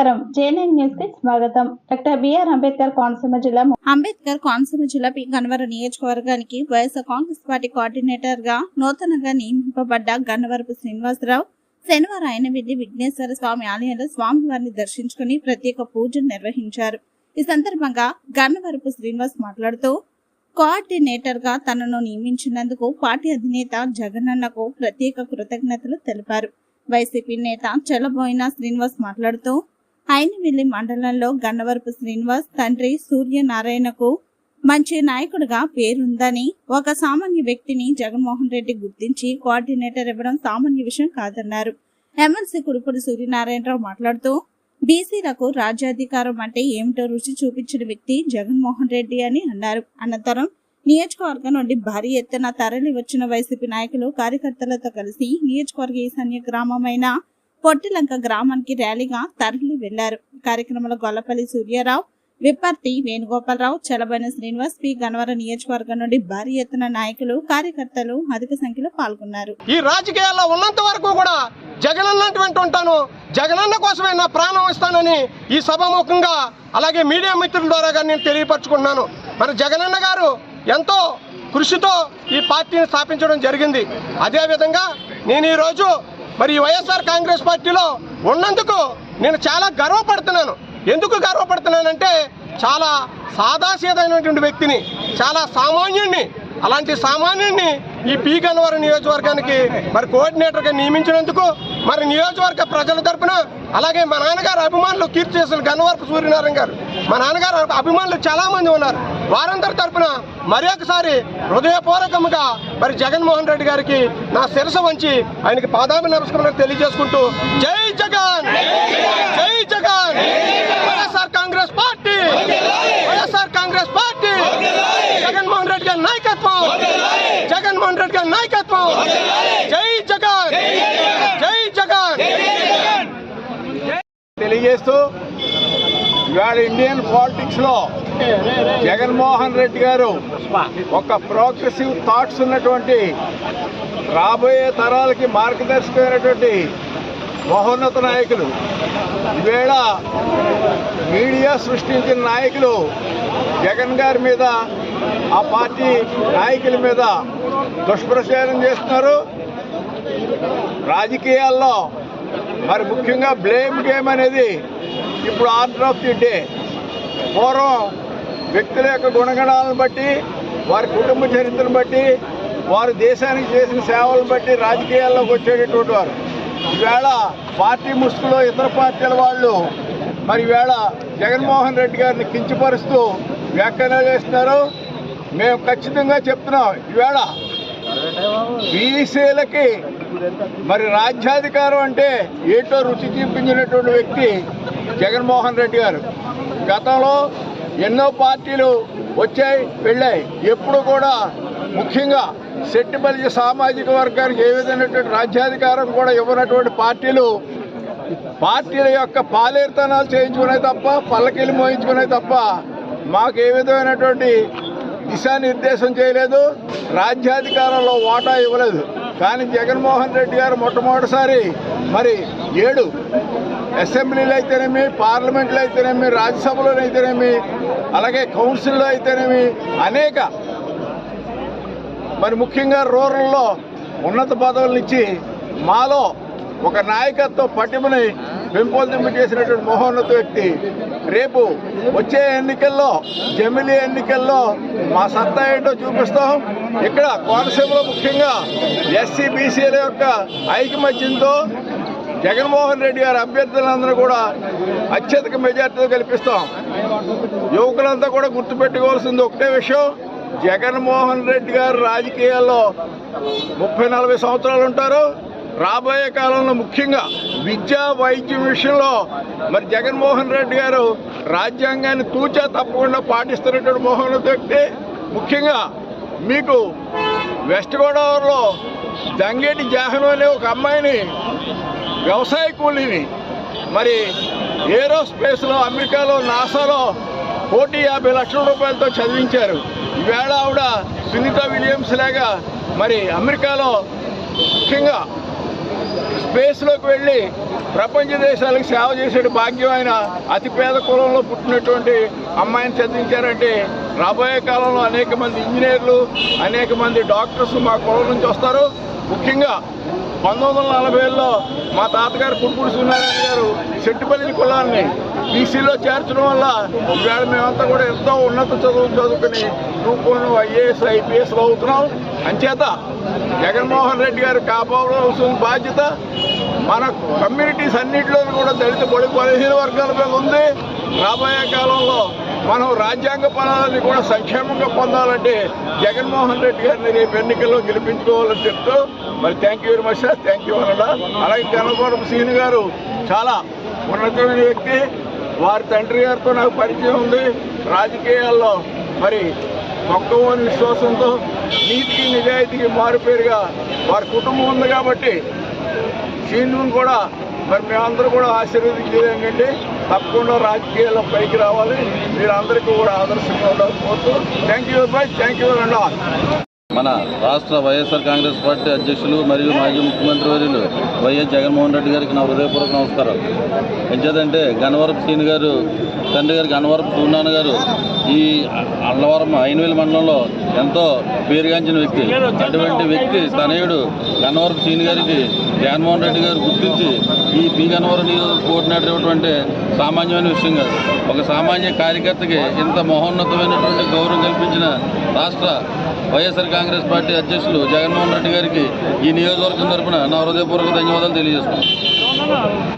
Nine న్యూస్కి స్వాగతం. Doctor BR Ambedkar Konaseema జిల్లా అంబేద్కర్ కోనసీమ జిల్లా పి గన్నవరం నియోజకవర్గానికి వైఎస్ఆర్ కాంగ్రెస్ పార్టీ కోఆర్డినేటర్గా నూతనంగా నియమింపబడ్డ గన్నవరపు శ్రీనివాసరావు శనివారం ఆయన వెళ్ళి విఘ్నేశ్వర స్వామి ఆలయంలో స్వామివారిని దర్శించుకుని ప్రత్యేక పూజలు నిర్వహించారు. ఈ సందర్భంగా గన్నవరపు శ్రీనివాస్ మాట్లాడుతూ కోఆర్డినేటర్గా తనను నియమించినందుకు పార్టీ అధినేత జగనన్నకు ప్రత్యేక కృతజ్ఞతలు తెలిపారు. వైసీపీ నేత చెల్లబోయిన శ్రీనివాస్ మాట్లాడుతూ హైనవిల్లి మండలంలో గన్నవరపు శ్రీనివాస్ తండ్రి సూర్యనారాయణకు మంచి నాయకుడిగా పేరుందని ఒక సామాన్య వ్యక్తిని జగన్మోహన్ రెడ్డి గుర్తించి కోఆర్డినేటర్ ఇవ్వడం సామాన్య విషయం కాదన్నారు. ఎమ్మెల్సీ కుడుపుడు సూర్యనారాయణరావు మాట్లాడుతూ బీసీలకు రాజ్యాధికారం అంటే ఏమిటో రుచి చూపించిన వ్యక్తి జగన్మోహన్ రెడ్డి అని అన్నారు. అనంతరం నియోజకవర్గం నుండి భారీ ఎత్తున తరలి వచ్చిన వైసీపీ నాయకులు కార్యకర్తలతో కలిసి నియోజకవర్గ ఈశాన్య గ్రామమైన పొట్టిలంక గ్రామానికి ర్యాలీగా తరలి వెళ్ళారు. కార్యక్రమంలో గొల్లపల్లి సూర్యారావు విప్పర్తి వేణుగోపాలరావు చలబైన శ్రీనివాస్ పి. గన్నవరం నియోజకవర్గం నుండి భారీ ఎత్తున నాయకులు కార్యకర్తలు అధిక సంఖ్యలో పాల్గొన్నారు. ఈ రాజకీయాల్లో ఉన్నంత వరకు కూడా జగనన్న వెంట ఉంటాను. జగనన్న కోసమే నా ప్రాణం ఇస్తానని ఈ సభాముఖంగా అలాగే మీడియా మిత్రుల ద్వారా కానీ నేను తెలియపరచుకుంటున్నాను. మరి జగనన్న గారు ఎంతో కృషితో ఈ పార్టీని స్థాపించడం జరిగింది. అదేవిధంగా నేను ఈరోజు మరి ఈ వైఎస్ఆర్ కాంగ్రెస్ పార్టీలో ఉన్నందుకు నేను చాలా గర్వపడుతున్నాను. ఎందుకు గర్వపడుతున్నానంటే చాలా సాదాసీదైనటువంటి వ్యక్తిని చాలా సామాన్యుణ్ణి అలాంటి సామాన్యుణ్ణి ఈ పీ గన్నవరం నియోజకవర్గానికి మరి కోఆర్డినేటర్గా నియమించినందుకు మరి నియోజకవర్గ ప్రజల తరపున అలాగే మా నాన్నగారు అభిమానులు కీర్తి చేసిన గన్నవరపు సూర్యనారాయణ గారు మా నాన్నగారు అభిమానులు చాలామంది ఉన్నారు. వారందరి తరఫున మరి ఒకసారి మరి జగన్మోహన్ రెడ్డి గారికి నా శిరస వంచి ఆయనకి పాదాభి నమస్కారం తెలియజేసుకుంటూ జై జగన్! జై జగన్! వైఎస్ఆర్ కాంగ్రెస్ పార్టీ! వైఎస్ఆర్ కాంగ్రెస్ పార్టీ! జగన్మోహన్ రెడ్డి గారి నాయకత్వం! జగన్మోహన్ రెడ్డి గారి నాయకత్వం! జై జగన్! జై జగన్! తెలియజేస్తూ ఇవాళ ఇండియన్ పాలిటిక్స్లో జగన్మోహన్ రెడ్డి గారు ఒక ప్రోగ్రెసివ్ థాట్స్ ఉన్నటువంటి రాబోయే తరాలకి మార్గదర్శకమైనటువంటి మహోన్నత నాయకులు. ఈవేళ మీడియా సృష్టించిన నాయకులు జగన్ గారి మీద ఆ పార్టీ నాయకుల మీద దుష్ప్రచారం చేస్తున్నారు. రాజకీయాల్లో మరి ముఖ్యంగా బ్లేమ్ గేమ్ అనేది ఇప్పుడు ఆర్డర్ ఆఫ్ ది డే పూర్వం వ్యక్తుల యొక్క గుణగణాలను బట్టి వారి కుటుంబ చరిత్రను బట్టి వారు దేశానికి చేసిన సేవలను బట్టి రాజకీయాల్లోకి వచ్చేటటువంటి వారు. ఈవేళ పార్టీ ముసుగులో ఇతర పార్టీల వాళ్ళు మరి ఈవేళ జగన్మోహన్ రెడ్డి గారిని కించపరుస్తూ వ్యాఖ్యానాలు చేస్తున్నారు మేము ఖచ్చితంగా చెప్తున్నాం ఈవేళ బీసీలకి మరి రాజ్యాధికారం అంటే ఏంటో రుచి చూపించినటువంటి వ్యక్తి జగన్మోహన్ రెడ్డి గారు. గతంలో ఎన్నో పార్టీలు వచ్చాయి వెళ్ళాయి ఎప్పుడు కూడా ముఖ్యంగా సెట్టిపల్లి సామాజిక వర్గానికి ఏ విధమైనటువంటి రాజ్యాధికారం కూడా ఇవ్వనటువంటి పార్టీలు పార్టీల యొక్క పాలేరుతనాలు చేయించుకునే తప్ప పల్లకీలు మోయించుకునే తప్ప మాకు ఏ విధమైనటువంటి దిశానిర్దేశం చేయలేదు రాజ్యాధికారంలో వాటా ఇవ్వలేదు. కానీ జగన్మోహన్ రెడ్డి గారు మొట్టమొదటిసారి మరి ఏడు అసెంబ్లీలో అయితేనేమి పార్లమెంట్లో అయితేనేమి రాజ్యసభలో అయితేనేమి అలాగే కౌన్సిల్లో అయితేనేమి అనేక. మరి ముఖ్యంగా రూరల్లో ఉన్నత పదవులనిచ్చి మాలో ఒక నాయకత్వ పటిమని పెంపొందింప చేసినటువంటి మహోన్నత వ్యక్తి. రేపు వచ్చే ఎన్నికల్లో జమిలీ ఎన్నికల్లో మా సత్తా ఏంటో చూపిస్తాం. ఇక్కడ కోనసీమలో ముఖ్యంగా ఎస్సీ బీసీల యొక్క ఐకమత్యంతో జగన్మోహన్ రెడ్డి గారి అభ్యర్థులందరూ కూడా అత్యధిక మెజార్టీతో కల్పిస్తాం యువకులంతా కూడా గుర్తుపెట్టుకోవాల్సింది ఒకటే విషయం. జగన్మోహన్ రెడ్డి గారు రాజకీయాల్లో ముప్పై నలభై సంవత్సరాలు ఉంటారు. రాబోయే కాలంలో ముఖ్యంగా విద్యా వైద్యం విషయంలో మరి జగన్మోహన్ రెడ్డి గారు రాజ్యాంగాన్ని తూచా తప్పకుండా పాటిస్తున్నటువంటి మోహన్ వ్యక్తి ముఖ్యంగా మీకు వెస్ట్ గోదావరిలో దంగేటి జాహ్ను అనే ఒక అమ్మాయిని వ్యవసాయ కూలీని. మరి ఏరోస్పేస్లో అమెరికాలో నాసాలో కోటి యాభై లక్షల రూపాయలతో చదివించారు. ఈవేళ ఆవిడ సునీత విలియమ్స్ లాగా మరి అమెరికాలో ముఖ్యంగా స్పేస్లోకి వెళ్ళి ప్రపంచ దేశాలకు సేవ చేసే భాగ్యం ఆయన. అతిపేద కులంలో పుట్టినటువంటి అమ్మాయిని చదివించారంటే రాబోయే కాలంలో అనేక మంది ఇంజనీర్లు అనేక మంది డాక్టర్స్ మా కులం నుంచి వస్తారు. ముఖ్యంగా పంతొమ్మిది వందల నలభై ఏళ్ళలో మా తాతగారు కుడుకుడు సూర్యనారాయణ గారు చెట్టుపల్లి కులాన్ని బీసీలో చేర్చడం వల్ల ఒకవేళ మేమంతా కూడా ఎంతో ఉన్నత చదువు చదువుకుని రూపంలో ఐఏఎస్ ఐపీఎస్లు అవుతున్నావు అంచేత జగన్మోహన్ రెడ్డి గారు కాపాడవలసిన బాధ్యత మన కమ్యూనిటీస్ అన్నింటిలో కూడా దళిత బడి బలహీన వర్గాల మీద ఉంది. రాబోయే కాలంలో మనం రాజ్యాంగ పదాలని కూడా సంక్షేమంగా పొందాలంటే జగన్మోహన్ రెడ్డి గారిని రేపు ఎన్నికల్లో గెలిపించుకోవాలని చెప్తూ మరి thank you very much sir thank you అనడా. అలాగే గణపురం సీని గారు చాలా ఉన్నతమైన వ్యక్తి. వారి తండ్రి గారితో నాకు పరిచయం ఉంది. రాజకీయాల్లో మరి మొక్కవని విశ్వాసంతో నీతికి నిజాయితీకి మారుపేరుగా వారి కుటుంబం ఉంది కాబట్టి శ్రీనుని కూడా మరి మేమందరూ కూడా ఆశీర్వదించేది ఏంటంటే తప్పకుండా రాజకీయాల్లో పైకి రావాలి. మీరందరికీ కూడా ఆదర్శంగా ఉండాలి కోరుతూ thank you bye thank you అండి మన రాష్ట్ర వైఎస్ఆర్ కాంగ్రెస్ పార్టీ అధ్యక్షులు మరియు మాజీ ముఖ్యమంత్రి వర్యులు వైఎస్ జగన్మోహన్ రెడ్డి గారికి నా హృదయపూర్వక నమస్కారం. ఎంచేదంటే గన్నవరపు సీని గారు తండ్రి గారు గన్నవరపు సూర్యనారాయణ గారు ఈ అల్లవరం ఐనవేలు మండలంలో ఎంతో పేరుగాంచిన వ్యక్తి. అటువంటి వ్యక్తి తనయుడు గన్నవరపు సీని గారికి జగన్మోహన్ రెడ్డి గారు గుర్తించి ఈ పి గన్నవరం నియోజక కోఆర్డినేటర్ ఇవ్వటువంటి సామాన్యమైన విషయం కాదు. ఒక సామాన్య కార్యకర్తకి ఇంత మహోన్నతమైనటువంటి గౌరవం కల్పించిన రాష్ట్ర వైఎస్ఆర్ కాంగ్రెస్ పార్టీ అధ్యక్షులు జగన్మోహన్ రెడ్డి గారికి ఈ నియోజకవర్గం తరఫున నా హృదయపూర్వక ధన్యవాదాలు తెలియజేస్తున్నాను